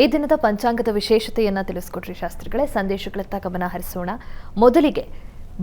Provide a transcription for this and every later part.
ಈ ದಿನದ ಪಂಚಾಂಗದ ವಿಶೇಷತೆಯನ್ನ ತಿಳಿಸ್ಕೊಟ್ರಿ ಶಾಸ್ತ್ರಿಗಳೇ. ಸಂದೇಶಗಳತ್ತ ಗಮನ ಹರಿಸೋಣ. ಮೊದಲಿಗೆ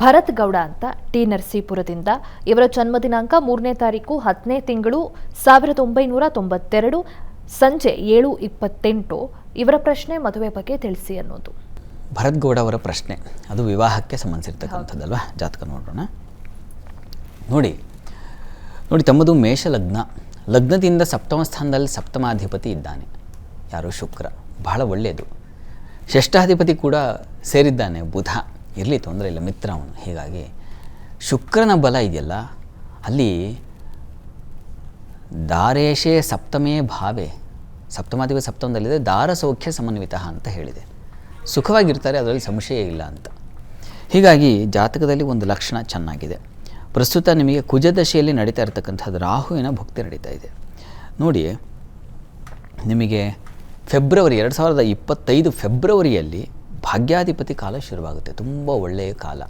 ಭರತ್ ಗೌಡ ಅಂತ ಟಿ ನರಸೀಪುರದಿಂದ ಇವರ ಜನ್ಮ ದಿನಾಂಕ ಮೂರನೇ ತಾರೀಕು ಹತ್ತನೇ ತಿಂಗಳು ಸಾವಿರದ ಒಂಬೈನೂರ ತೊಂಬತ್ತೆರಡು ಸಂಜೆ ಏಳು ಇಪ್ಪತ್ತೆಂಟು. ಇವರ ಪ್ರಶ್ನೆ ಮದುವೆ ಬಗ್ಗೆ ತಿಳಿಸಿ ಅನ್ನೋದು. ಭರತ್ ಗೌಡ ಅವರ ಪ್ರಶ್ನೆ. ಅದು ವಿವಾಹಕ್ಕೆ ಸಂಬಂಧಿಸಿರ್ತಕ್ಕಂಥದ್ದಲ್ವಾ? ಜಾತಕ ನೋಡೋಣ. ನೋಡಿ ನೋಡಿ ತಮ್ಮದು ಮೇಷ ಲಗ್ನ ಲಗ್ನದಿಂದ ಸಪ್ತಮ ಸ್ಥಾನದಲ್ಲಿ ಸಪ್ತಮಾಧಿಪತಿ ಇದ್ದಾನೆ. ಯಾರು ಶುಕ್ರ. ಬಹಳ ಒಳ್ಳೆಯದು. ಷಷ್ಠಾಧಿಪತಿ ಕೂಡ ಸೇರಿದ್ದಾನೆ ಬುಧ. ಇರಲಿ ತೊಂದರೆ ಇಲ್ಲ, ಮಿತ್ರ ಅವನು. ಹೀಗಾಗಿ ಶುಕ್ರನ ಬಲ ಇದೆಯಲ್ಲ, ಅಲ್ಲಿ ದಾರೇಶೇ ಸಪ್ತಮೇ ಭಾವೆ. ಸಪ್ತಮಾಧಿಪ ಸಪ್ತಮದಲ್ಲಿದೆ, ದಾರ ಸೌಖ್ಯ ಸಮನ್ವಿತ ಅಂತ ಹೇಳಿದೆ. ಸುಖವಾಗಿರ್ತಾರೆ, ಅದರಲ್ಲಿ ಸಂಶಯ ಇಲ್ಲ ಅಂತ. ಹೀಗಾಗಿ ಜಾತಕದಲ್ಲಿ ಒಂದು ಲಕ್ಷಣ ಚೆನ್ನಾಗಿದೆ. ಪ್ರಸ್ತುತ ನಿಮಗೆ ಕುಜದಶೆಯಲ್ಲಿ ನಡೀತಾ ಇರತಕ್ಕಂಥದ್ದು ರಾಹುವಿನ ಭಕ್ತಿ ನಡೀತಾ ಇದೆ. ನೋಡಿ, ನಿಮಗೆ ಫೆಬ್ರವರಿ, ಎರಡು ಸಾವಿರದ ಇಪ್ಪತ್ತೈದು ಫೆಬ್ರವರಿಯಲ್ಲಿ ಭಾಗ್ಯಾಧಿಪತಿ ಕಾಲ ಶುರುವಾಗುತ್ತೆ. ತುಂಬ ಒಳ್ಳೆಯ ಕಾಲ.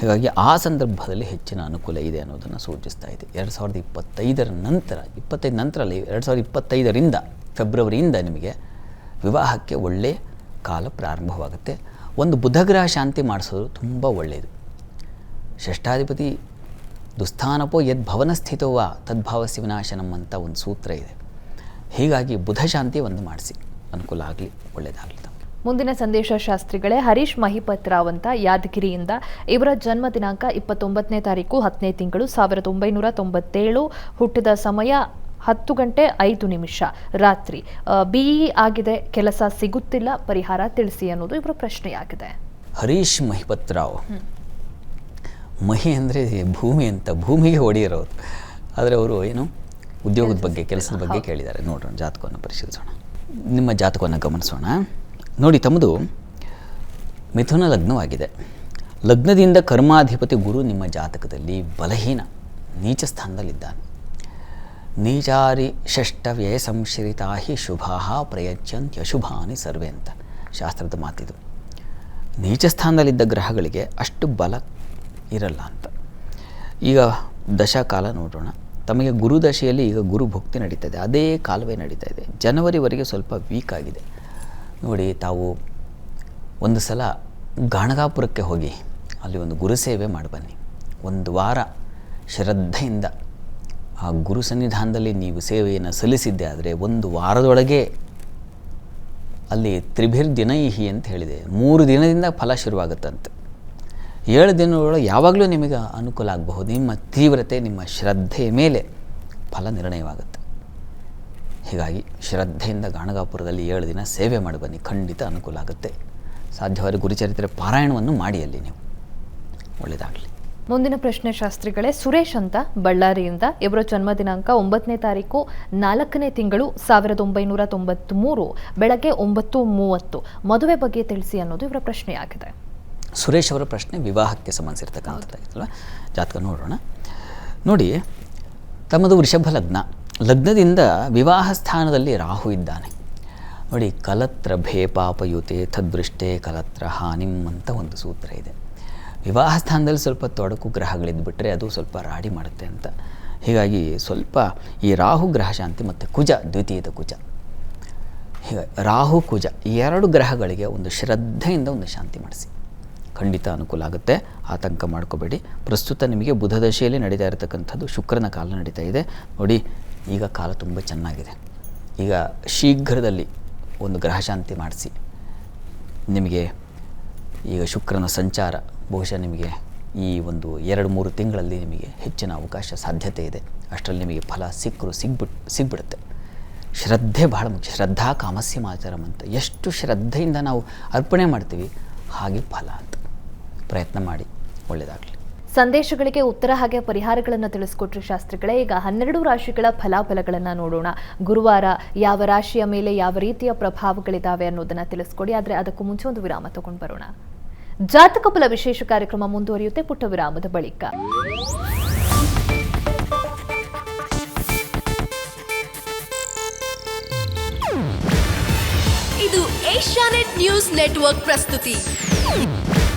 ಹೀಗಾಗಿ ಆ ಸಂದರ್ಭದಲ್ಲಿ ಹೆಚ್ಚಿನ ಅನುಕೂಲ ಇದೆ ಅನ್ನೋದನ್ನು ಸೂಚಿಸ್ತಾ ಇದೆ. ಎರಡು ಸಾವಿರದ ಇಪ್ಪತ್ತೈದರ ನಂತರ, ಇಪ್ಪತ್ತೈದು ನಂತರ ಅಲ್ಲಿ ಎರಡು ಸಾವಿರದ ಇಪ್ಪತ್ತೈದರಿಂದ ಫೆಬ್ರವರಿಯಿಂದ ನಿಮಗೆ ವಿವಾಹಕ್ಕೆ ಒಳ್ಳೆಯ ಕಾಲ ಪ್ರಾರಂಭವಾಗುತ್ತೆ. ಒಂದು ಬುಧಗ್ರಹ ಶಾಂತಿ ಮಾಡಿಸೋದು ತುಂಬ ಒಳ್ಳೆಯದು. ಷಷ್ಠಾಧಿಪತಿ ದುಸ್ಥಾನಪೋ ಯದ್ ಭವನ ಸ್ಥಿತೋವ ತದ್ಭಾವಸ್ಯ ವಿನಾಶನಂ ಅಂತ ಒಂದು ಸೂತ್ರ ಇದೆ. ಹೀಗಾಗಿ ಬುಧಶಾಂತಿ ಒಂದು ಮಾಡಿಸಿ. ಅನುಕೂಲ ಆಗಲಿ ಒಳ್ಳೆಯದಾಗಲಿ ಮುಂದಿನ ಸಂದೇಶ ಶಾಸ್ತ್ರಿಗಳೇ ಹರೀಶ್ ಮಹಿಪತ್ರಾವ್ ಅಂತ ಯಾದಗಿರಿಯಿಂದ ಇವರ ಜನ್ಮ ದಿನಾಂಕ ಇಪ್ಪತ್ತೊಂಬತ್ತನೇ ತಾರೀಕು ಹತ್ತನೇ ತಿಂಗಳು ಸಾವಿರದ ಒಂಬೈನೂರ ತೊಂಬತ್ತೇಳು ಹುಟ್ಟಿದ ಸಮಯ ಹತ್ತು ಗಂಟೆ ಐದು ನಿಮಿಷ ರಾತ್ರಿ. ಬಿಇ ಆಗಿದೆ ಕೆಲಸ ಸಿಗುತ್ತಿಲ್ಲ ಪರಿಹಾರ ತಿಳಿಸಿ ಅನ್ನೋದು ಇವರ ಪ್ರಶ್ನೆಯಾಗಿದೆ. ಹರೀಶ್ ಮಹಿಪತ್ರಾವ್ ಮಹಿ ಅಂದರೆ ಭೂಮಿ ಅಂತ ಭೂಮಿಗೆ ಹೊಡೆಯಿರೋದು ಆದರೆ ಅವರು ಏನು? ಉದ್ಯೋಗದ ಬಗ್ಗೆ ಕೆಲಸದ ಬಗ್ಗೆ ಕೇಳಿದ್ದಾರೆ. ನೋಡೋಣ ಜಾತಕವನ್ನು ಪರಿಶೀಲಿಸೋಣ. ನಿಮ್ಮ ಜಾತಕವನ್ನು ಗಮನಿಸೋಣ. ನೋಡಿ ತಮ್ಮದು ಮಿಥುನ ಲಗ್ನವಾಗಿದೆ. ಲಗ್ನದಿಂದ ಕರ್ಮಾಧಿಪತಿ ಗುರು ನಿಮ್ಮ ಜಾತಕದಲ್ಲಿ ಬಲಹೀನ ನೀಚ ಸ್ಥಾನದಲ್ಲಿದ್ದಾನೆ. ನೀಚಾರಿ ಷಷ್ಟ ವ್ಯಯ ಸಂಶ್ರಿತಾ ಹಿ ಶುಭಾ ಪ್ರಯಚ್ಯಂತ್ಯಶುಭಾನಿ ಸರ್ವೇ ಅಂತ ಶಾಸ್ತ್ರದ ಮಾತಿದು. ನೀಚ ಸ್ಥಾನದಲ್ಲಿದ್ದ ಗ್ರಹಗಳಿಗೆ ಅಷ್ಟು ಬಲ ಇರಲ್ಲ ಅಂತ. ಈಗ ದಶಕಾಲ ನೋಡೋಣ. ತಮಗೆ ಗುರುದಶೆಯಲ್ಲಿ ಈಗ ಗುರು ಭಕ್ತಿ ನಡೀತಾ ಇದೆ ಅದೇ ಕಾಲವೇ ನಡೀತಾ ಇದೆ. ಜನವರಿವರೆಗೆ ಸ್ವಲ್ಪ ವೀಕ್ ಆಗಿದೆ. ನೋಡಿ, ತಾವು ಒಂದು ಸಲ ಗಾಣಗಾಪುರಕ್ಕೆ ಹೋಗಿ, ಅಲ್ಲಿ ಒಂದು ಗುರು ಸೇವೆ ಮಾಡಿ ಬನ್ನಿ. ಒಂದು ವಾರ ಶ್ರದ್ಧೆಯಿಂದ ಆ ಗುರು ಸನ್ನಿಧಾನದಲ್ಲಿ ನೀವು ಸೇವೆಯನ್ನು ಸಲ್ಲಿಸಿದ್ದೆ ಆದರೆ ಒಂದು ವಾರದೊಳಗೆ ಅಲ್ಲಿ ತ್ರಿಭಿರ್ ದಿನೈಹಿ ಅಂತ ಹೇಳಿದೆ. ಮೂರು ದಿನದಿಂದ ಫಲ ಶುರುವಾಗುತ್ತಂತೆ. ಏಳು ದಿನದೊಳಗೆ ಯಾವಾಗಲೂ ನಿಮಗೆ ಅನುಕೂಲ ಆಗಬಹುದು. ನಿಮ್ಮ ತೀವ್ರತೆ, ನಿಮ್ಮ ಶ್ರದ್ಧೆಯ ಮೇಲೆ ಫಲ ನಿರ್ಣಯವಾಗುತ್ತೆ. ಹೀಗಾಗಿ ಶ್ರದ್ಧೆಯಿಂದ ಗಾಣಗಾಪುರದಲ್ಲಿ ಏಳು ದಿನ ಸೇವೆ ಮಾಡಿ ಬನ್ನಿ. ಖಂಡಿತ ಅನುಕೂಲ ಆಗುತ್ತೆ. ಸಾಧ್ಯವಾದ ಗುರುಚರಿತ್ರೆ ಪಾರಾಯಣವನ್ನು ಮಾಡಿ ಅಲ್ಲಿ ನೀವು. ಒಳ್ಳೆಯದಾಗಲಿ. ಮುಂದಿನ ಪ್ರಶ್ನೆ ಶಾಸ್ತ್ರಿಗಳೇ, ಸುರೇಶ್ ಅಂತ ಬಳ್ಳಾರಿಯಿಂದ ಇವರ ಜನ್ಮ ದಿನಾಂಕ ಒಂಬತ್ತನೇ ತಾರೀಕು, ನಾಲ್ಕನೇ ತಿಂಗಳು ಸಾವಿರದ ಒಂಬೈನೂರ ತೊಂಬತ್ತ್ಮೂರು ಬೆಳಗ್ಗೆ ಒಂಬತ್ತು ಮೂವತ್ತು. ಮದುವೆ ಬಗ್ಗೆ ತಿಳಿಸಿ ಅನ್ನೋದು ಇವರ ಪ್ರಶ್ನೆಯಾಗಿದೆ. ಸುರೇಶ್ ಅವರ ಪ್ರಶ್ನೆ ವಿವಾಹಕ್ಕೆ ಸಂಬಂಧಿಸಿರ್ತಕ್ಕಂಥದ್ದಾಗಿತ್ತಲ್ವ ಜಾತಕ ನೋಡೋಣ. ನೋಡಿ, ತಮ್ಮದು ವೃಷಭ ಲಗ್ನ. ಲಗ್ನದಿಂದ ವಿವಾಹ ಸ್ಥಾನದಲ್ಲಿ ರಾಹು ಇದ್ದಾನೆ. ನೋಡಿ, ಕಲತ್ರ ಭೇಪಾಪಯುತೆ ತದೃಷ್ಟೇ ಕಲತ್ರ ಹಾನಿಂ ಅಂತ ಒಂದು ಸೂತ್ರ ಇದೆ. ವಿವಾಹ ಸ್ಥಾನದಲ್ಲಿ ಸ್ವಲ್ಪ ತೊಡಕು ಗ್ರಹಗಳಿದ್ದುಬಿಟ್ರೆ ಅದು ಸ್ವಲ್ಪ ರಾಡಿ ಮಾಡುತ್ತೆ ಅಂತ. ಹೀಗಾಗಿ ಸ್ವಲ್ಪ ಈ ರಾಹು ಗ್ರಹ ಶಾಂತಿ ಮತ್ತು ಕುಜ, ದ್ವಿತೀಯದ ಕುಜ. ಹೀಗಾಗಿ ರಾಹು, ಕುಜ ಈ ಎರಡು ಗ್ರಹಗಳಿಗೆ ಒಂದು ಶ್ರದ್ಧೆಯಿಂದ ಒಂದು ಶಾಂತಿ ಮಾಡಿಸಿ. ಖಂಡಿತ ಅನುಕೂಲ ಆಗುತ್ತೆ. ಆತಂಕ ಮಾಡ್ಕೋಬೇಡಿ. ಪ್ರಸ್ತುತ ನಿಮಗೆ ಬುಧ ದಶೆಯಲ್ಲಿ ನಡೀತಾ ಇರತಕ್ಕಂಥದ್ದು ಶುಕ್ರನ ಕಾಲ ನಡೀತಾ ಇದೆ. ನೋಡಿ, ಈಗ ಕಾಲ ತುಂಬ ಚೆನ್ನಾಗಿದೆ. ಈಗ ಶೀಘ್ರದಲ್ಲಿ ಒಂದು ಗ್ರಹಶಾಂತಿ ಮಾಡಿಸಿ. ನಿಮಗೆ ಈಗ ಶುಕ್ರನ ಸಂಚಾರ ಬಹುಶಃ ನಿಮಗೆ ಈ ಒಂದು ಎರಡು ಮೂರು ತಿಂಗಳಲ್ಲಿ ನಿಮಗೆ ಹೆಚ್ಚಿನ ಅವಕಾಶ ಸಾಧ್ಯತೆ ಇದೆ. ಅಷ್ಟರಲ್ಲಿ ನಿಮಗೆ ಫಲ ಸಿಕ್ಕರು ಸಿಗ್ಬಿಟ್, ಸಿಗ್ಬಿಡುತ್ತೆ. ಶ್ರದ್ಧೆ ಬಹಳ ಮುಖ್ಯ. ಶ್ರದ್ಧಾ ಕಾಮಸ್ಯ ಆಚಾರಂ ಅಂತ ಎಷ್ಟು ಶ್ರದ್ಧೆಯಿಂದ ನಾವು ಅರ್ಪಣೆ ಮಾಡ್ತೀವಿ, ಹಾಗೆ ಫಲ ಅಂತ. ಪ್ರಯತ್ನ ಮಾಡಿ. ಒಳ್ಳೆಯದಾಗಲಿ ಸಂದೇಶಗಳಿಗೆ ಉತ್ತರ ಹಾಗೆ ಪರಿಹಾರಗಳನ್ನು ತಿಳಿಸ್ಕೊಟ್ರಿ ಶಾಸ್ತ್ರಿಗಳೇ ಈಗ ಹನ್ನೆರಡು ರಾಶಿಗಳ ಫಲಾಫಲಗಳನ್ನು ನೋಡೋಣ. ಗುರುವಾರ ಯಾವ ರಾಶಿಯ ಮೇಲೆ ಯಾವ ರೀತಿಯ ಪ್ರಭಾವಗಳಿದ್ದಾವೆ ಅನ್ನೋದನ್ನ ತಿಳಿಸ್ಕೊಡಿ ಆದರೆ ಅದಕ್ಕೂ ಮುಂಚೆ ಒಂದು ವಿರಾಮ ತಗೊಂಡು ಬರೋಣ. ಜಾತಕ ಫಲ ವಿಶೇಷ ಕಾರ್ಯಕ್ರಮ ಮುಂದುವರಿಯುತ್ತೆ ಪುಟ್ಟ ವಿರಾಮದ ಬಳಿಕ. ಇದು ಏಷ್ಯಾನೆಟ್ ನ್ಯೂಸ್ ನೆಟ್ವರ್ಕ್ ಪ್ರಸ್ತುತಿ.